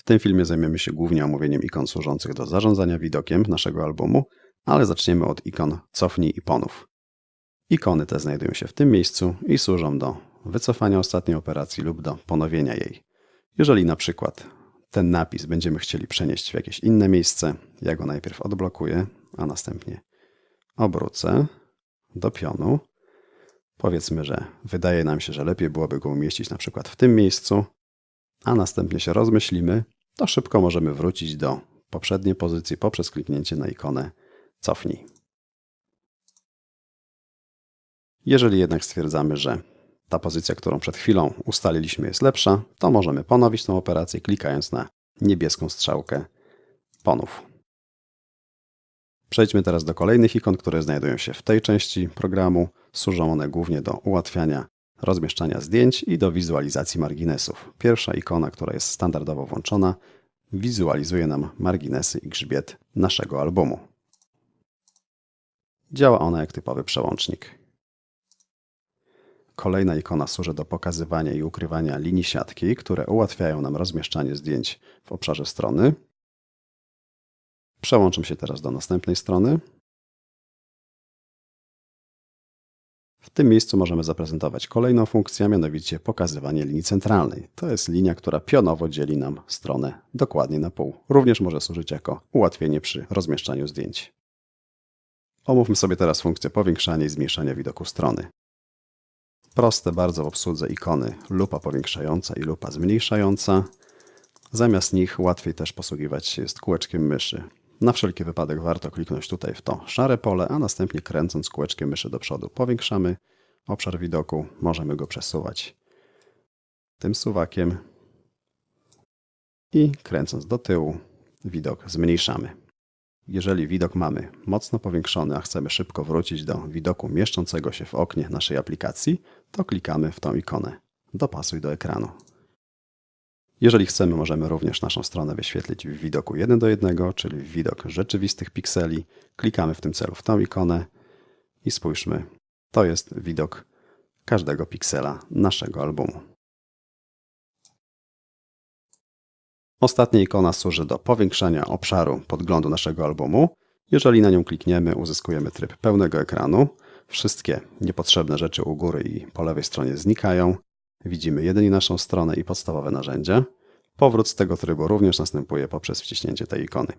W tym filmie zajmiemy się głównie omówieniem ikon służących do zarządzania widokiem naszego albumu, ale zaczniemy od ikon cofnij i ponów. Ikony te znajdują się w tym miejscu i służą do wycofania ostatniej operacji lub do ponowienia jej. Jeżeli na przykład ten napis będziemy chcieli przenieść w jakieś inne miejsce, ja go najpierw odblokuję, a następnie obrócę do pionu. Powiedzmy, że wydaje nam się, że lepiej byłoby go umieścić na przykład w tym miejscu, a następnie się rozmyślimy, to szybko możemy wrócić do poprzedniej pozycji poprzez kliknięcie na ikonę cofnij. Jeżeli jednak stwierdzamy, że ta pozycja, którą przed chwilą ustaliliśmy jest lepsza, to możemy ponowić tę operację klikając na niebieską strzałkę ponów. Przejdźmy teraz do kolejnych ikon, które znajdują się w tej części programu. Służą one głównie do ułatwiania rozmieszczania zdjęć i do wizualizacji marginesów. Pierwsza ikona, która jest standardowo włączona, wizualizuje nam marginesy i grzbiet naszego albumu. Działa ona jak typowy przełącznik. Kolejna ikona służy do pokazywania i ukrywania linii siatki, które ułatwiają nam rozmieszczanie zdjęć w obszarze strony. Przełączę się teraz do następnej strony. Tym miejscu możemy zaprezentować kolejną funkcję, a mianowicie pokazywanie linii centralnej. To jest linia, która pionowo dzieli nam stronę dokładnie na pół. Również może służyć jako ułatwienie przy rozmieszczaniu zdjęć. Omówmy sobie teraz funkcję powiększania i zmniejszania widoku strony. Proste bardzo w obsłudze ikony lupa powiększająca i lupa zmniejszająca. Zamiast nich łatwiej też posługiwać się jest kółeczkiem myszy. Na wszelki wypadek warto kliknąć tutaj w to szare pole, a następnie kręcąc kółeczkiem myszy do przodu powiększamy obszar widoku. Możemy go przesuwać tym suwakiem i kręcąc do tyłu widok zmniejszamy. Jeżeli widok mamy mocno powiększony, a chcemy szybko wrócić do widoku mieszczącego się w oknie naszej aplikacji, to klikamy w tą ikonę Dopasuj do ekranu. Jeżeli chcemy, możemy również naszą stronę wyświetlić w widoku 1 do 1, czyli widok rzeczywistych pikseli. Klikamy w tym celu w tą ikonę i spójrzmy, to jest widok każdego piksela naszego albumu. Ostatnia ikona służy do powiększania obszaru podglądu naszego albumu. Jeżeli na nią klikniemy, uzyskujemy tryb pełnego ekranu. Wszystkie niepotrzebne rzeczy u góry i po lewej stronie znikają. Widzimy jedynie naszą stronę i podstawowe narzędzia. Powrót z tego trybu również następuje poprzez wciśnięcie tej ikony.